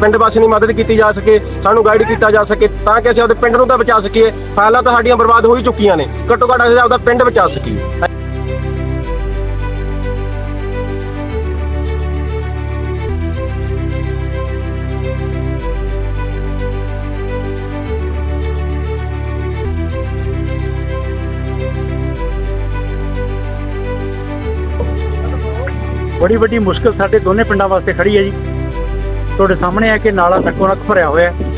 ਪਿੰਡ ਵਾਸੀ ਦੀ ਮਦਦ ਕੀਤੀ ਜਾ ਸਕੇ, ਸਾਨੂੰ ਗਾਈਡ ਕੀਤਾ ਜਾ ਸਕੇ ਤਾਂ ਕਿ ਅਸੀਂ ਆਪਦੇ ਪਿੰਡ ਨੂੰ ਤਾਂ ਬਚਾ ਸਕੀਏ। ਹਾਲਾਂ ਤਾਂ ਸਾਡੀਆਂ ਬਰਬਾਦ ਹੋ ਹੀ ਚੁੱਕੀਆਂ ਨੇ। ਘੱਟੋ ਘੱਟ ਅਸੀਂ ਆਪਦਾ ਪਿੰਡ ਬਚਾ ਸਕੀਏ। ਬੜੀ ਵੱਡੀ ਮੁਸ਼ਕਲ ਸਾਡੇ ਦੋਨੇ ਪਿੰਡਾਂ ਵਾਸਤੇ ਖੜੀ ਹੈ ਜੀ। ਤੁਹਾਡੇ ਸਾਹਮਣੇ ਹੈ ਕਿ ਨਾਲਾ ਨੱਕੋ ਨੱਕ ਭਰਿਆ ਹੋਇਆ ਹੈ।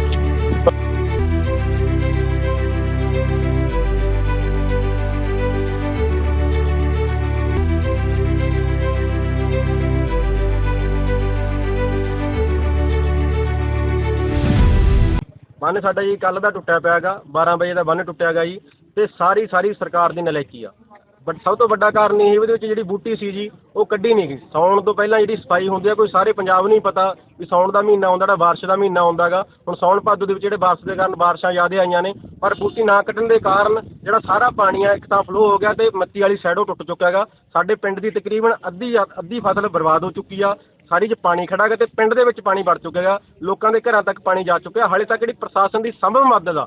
ਬੰਨ ਸਾਡਾ ਜੀ ਕੱਲ ਦਾ ਟੁੱਟਿਆ ਪਿਆ ਹੈਗਾ 12 ਵਜੇ ਦਾ ਬੰਨ ਟੁੱਟਿਆ ਗਿਆ ਜੀ, ਤੇ ਸਾਰੀ ਸਾਰੀ ਸਰਕਾਰ ਦੀ ਨਲਾਇਕੀ ਆ। ਬਟ ਸਭ ਤੋਂ ਵੱਡਾ ਕਾਰਨ ਇਹ ਉਹਦੇ ਵਿੱਚ ਜਿਹੜੀ ਬੂਟੀ ਸੀ ਜੀ, ਉਹ ਕੱਢੀ ਨਹੀਂ ਗਈ। ਸੌਣ ਤੋਂ ਪਹਿਲਾਂ ਜਿਹੜੀ ਸਫ਼ਾਈ ਹੁੰਦੀ ਆ, ਕੋਈ ਸਾਰੇ ਪੰਜਾਬ ਨੂੰ ਹੀ ਪਤਾ ਵੀ ਸੌਣ ਦਾ ਮਹੀਨਾ ਆਉਂਦਾ, ਜਿਹੜਾ ਬਾਰਿਸ਼ ਦਾ ਮਹੀਨਾ ਆਉਂਦਾਗਾ ਹੁਣ ਸੌਣ ਭਾਦੋ ਦੇ ਵਿੱਚ ਜਿਹੜੇ ਬਾਰਿਸ਼ ਦੇ ਕਾਰਨ ਬਾਰਿਸ਼ਾਂ ਜ਼ਿਆਦਾ ਆਈਆਂ ਨੇ, ਪਰ ਬੂਟੀ ਨਾ ਕੱਢਣ ਦੇ ਕਾਰਨ ਜਿਹੜਾ ਸਾਰਾ ਪਾਣੀ ਆ, ਇੱਕ ਤਾਂ ਫਲੋ ਹੋ ਗਿਆ ਤੇ ਮੱਤੀ ਵਾਲੀ ਸਾਈਡੋਂ ਟੁੱਟ ਚੁੱਕਾ ਹੈਗਾ ਸਾਡੇ ਪਿੰਡ ਦੀ ਤਕਰੀਬਨ ਅੱਧੀ ਅੱਧੀ ਫਸਲ ਬਰਬਾਦ ਹੋ ਚੁੱਕੀ ਆ। ਸਾਰੀ 'ਚ ਪਾਣੀ ਖੜਾ ਹੈਗਾ ਤੇ ਪਿੰਡ ਦੇ ਵਿੱਚ ਪਾਣੀ ਵੜ ਚੁੱਕਾ ਹੈਗਾ ਲੋਕਾਂ ਦੇ ਘਰਾਂ ਤੱਕ ਪਾਣੀ ਜਾ ਚੁੱਕਿਆ। ਹਾਲੇ ਤੱਕ ਜਿਹੜੀ ਪ੍ਰਸ਼ਾਸਨ ਦੀ ਸੰਭਵ ਮਦਦ ਆ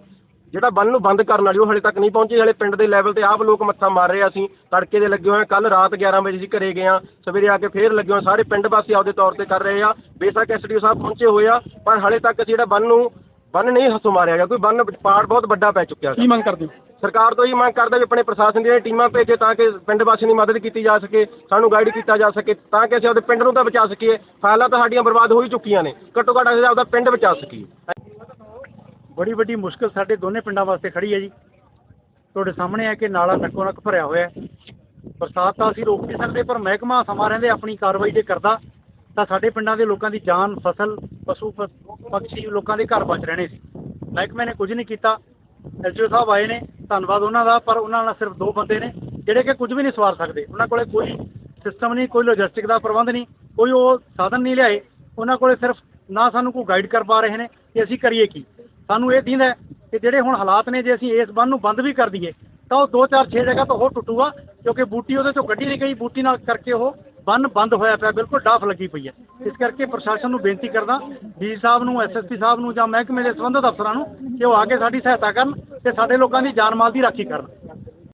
ਜਿਹੜਾ ਬੰਨ ਨੂੰ ਬੰਦ ਕਰਨ ਵਾਲੀ ਉਹ ਹਾਲੇ ਤੱਕ ਨਹੀਂ ਪਹੁੰਚੀ। ਹਾਲੇ ਪਿੰਡ ਦੇ ਲੈਵਲ ਤੇ ਆਪ ਲੋਕ ਮੱਥਾ ਮਾਰ ਰਹੇ ਆ ਅਸੀਂ। ਤੜਕੇ ਦੇ ਲੱਗੇ ਹੋਏ ਕੱਲ ਰਾਤ 11 ਵਜੇ ਅਸੀਂ ਘਰੇ ਗਏ ਆ। ਸਵੇਰੇ ਆ ਕੇ ਫੇਰ ਲੱਗੇ ਹੋਏ ਸਾਰੇ ਪਿੰਡ ਵਾਸੀ ਆਪਦੇ ਤੌਰ ਤੇ ਕਰ ਰਹੇ ਆ। ਬੇਸ਼ੱਕ ਐਸਡੀਓ ਸਾਹਿਬ ਪਹੁੰਚੇ ਹੋਏ ਆ ਪਰ ਹਾਲੇ ਤੱਕ ਅਸੀਂ ਜਿਹੜਾ ਬੰਨ ਨੂੰ ਬੰਨ ਨਹੀਂ ਹੱਥੋਂ ਮਾਰਿਆ ਗਿਆ। ਕੋਈ ਬੰਨ ਪਾੜ ਬਹੁਤ ਵੱਡਾ ਪੈ ਚੁੱਕਿਆ ਕੀ ਮੰਗ ਕਰਦੇ ਹੋ? ਸਰਕਾਰ ਤੋਂ ਇਹ ਮੰਗ ਕਰਦਾ ਵੀ ਆਪਣੇ ਪ੍ਰਸ਼ਾਸਨ ਦੀਆਂ ਟੀਮਾਂ ਭੇਜੇ ਤਾਂ ਕਿ ਪਿੰਡ ਵਾਸੀਆਂ ਦੀ ਮਦਦ ਕੀਤੀ ਜਾ ਸਕੇ ਸਾਨੂੰ ਗਾਈਡ ਕੀਤਾ ਜਾ ਸਕੇ ਤਾਂ ਕਿ ਅਸੀਂ ਆਪਦੇ ਪਿੰਡ ਨੂੰ ਤਾਂ ਬਚਾ ਸਕੀਏ। ਫਾਇਲਾਂ ਤਾਂ ਸਾਡੀਆਂ ਬਰਬਾਦ ਹੋ ਹੀ ਚੁੱਕੀਆਂ ਨੇ। ਘੱਟੋ ਘੱਟ ਅਸੀਂ ਆਪਦਾ ਪਿੰਡ ਬਚਾ ਸਕੀਏ। ਬੜੀ ਵੱਡੀ ਮੁਸ਼ਕਲ ਸਾਡੇ ਦੋਨੇ ਪਿੰਡਾਂ ਵਾਸਤੇ ਖੜੀ ਹੈ ਜੀ। ਤੁਹਾਡੇ ਸਾਹਮਣੇ ਹੈ ਕਿ ਨਾਲਾ ਨੱਕੋ ਨੱਕ ਭਰਿਆ ਹੋਇਆ ਹੈ। ਬਰਸਾਤ ਤਾਂ ਅਸੀਂ ਰੋਕ ਨਹੀਂ ਸਕਦੇ, ਪਰ ਮਹਿਕਮਾ ਸਮਾਂ ਰਹਿੰਦੇ ਆਪਣੀ ਕਾਰਵਾਈ ਜੇ ਕਰਦਾ, ਤਾਂ ਸਾਡੇ ਪਿੰਡਾਂ ਦੇ ਲੋਕਾਂ ਦੀ ਜਾਨ, ਫਸਲ, ਪਸ਼ੂ, ਪ- ਪੰਛੀ ਲੋਕਾਂ ਦੇ ਘਰ ਬਚ ਰਹਿਣੇ ਸੀ। ਮਹਿਕਮੇ ਨੇ ਕੁਝ ਨਹੀਂ ਕੀਤਾ। ਐਸਡੀਓ ਸਾਹਿਬ ਆਏ ਨੇ, ਧੰਨਵਾਦ ਉਹਨਾਂ ਦਾ, ਪਰ ਉਹਨਾਂ ਨਾਲ ਸਿਰਫ ਦੋ ਬੰਦੇ ਨੇ, ਜਿਹੜੇ ਕਿ ਕੁਝ ਵੀ ਨਹੀਂ ਸਵਾਰ ਸਕਦੇ। ਉਹਨਾਂ ਕੋਲੇ ਕੋਈ ਸਿਸਟਮ ਨਹੀਂ, ਕੋਈ ਲੌਜਿਸਟਿਕ ਦਾ ਪ੍ਰਬੰਧ ਨਹੀਂ, ਕੋਈ ਉਹ ਸਾਧਨ ਨਹੀਂ ਲਿਆਏ। ਉਹਨਾਂ ਕੋਲੇ ਸਿਰਫ ਨਾ ਸਾਨੂੰ ਕੋਈ ਗਾਈਡ ਕਰ ਪਾ ਰਹੇ ਨੇ ਕਿ ਅਸੀਂ ਕਰੀਏ ਕੀ। ਸਾਨੂੰ ਇਹ ਦਿੰਦਾ ਕਿ ਜਿਹੜੇ ਹੁਣ ਹਾਲਾਤ ਨੇ ਜੇ ਅਸੀਂ ਇਸ ਬੰਨ ਨੂੰ ਬੰਦ ਵੀ ਕਰ ਦਈਏ, ਤਾਂ ਉਹ 2 4 6 ਜਗ੍ਹਾ ਤੋਂ ਹੋਰ ਟੁੱਟੂਗਾ, ਕਿਉਂਕਿ ਬੂਟੀ ਉਹਦੇ ਚੋਂ ਕੱਢੀ ਨਹੀਂ ਗਈ, ਬੂਟੀ ਨਾਲ ਕਰਕੇ ਉਹ ਬੰਨ ਬੰਦ ਹੋਇਆ ਪਿਆ, ਬਿਲਕੁਲ ਡਾਫ ਲੱਗੀ ਪਈ ਹੈ। ਇਸ ਕਰਕੇ ਪ੍ਰਸ਼ਾਸਨ ਨੂੰ ਬੇਨਤੀ ਕਰਦਾ ਡੀ ਸਾਹਿਬ ਨੂੰ ਐਸਐਸਪੀ ਸਾਹਿਬ ਨੂੰ ਜਾਂ ਮਹਿਕਮੇ ਦੇ ਸੰਬੰਧਿਤ ਅਫਸਰਾਂ ਨੂੰ, ਕਿ ਉਹ ਆ ਕੇ ਸਾਡੀ ਸਹਾਇਤਾ ਕਰਨ ਤੇ ਸਾਡੇ ਲੋਕਾਂ ਦੀ ਜਾਨ ਮਾਲ ਦੀ ਰਾਖੀ ਕਰਨ।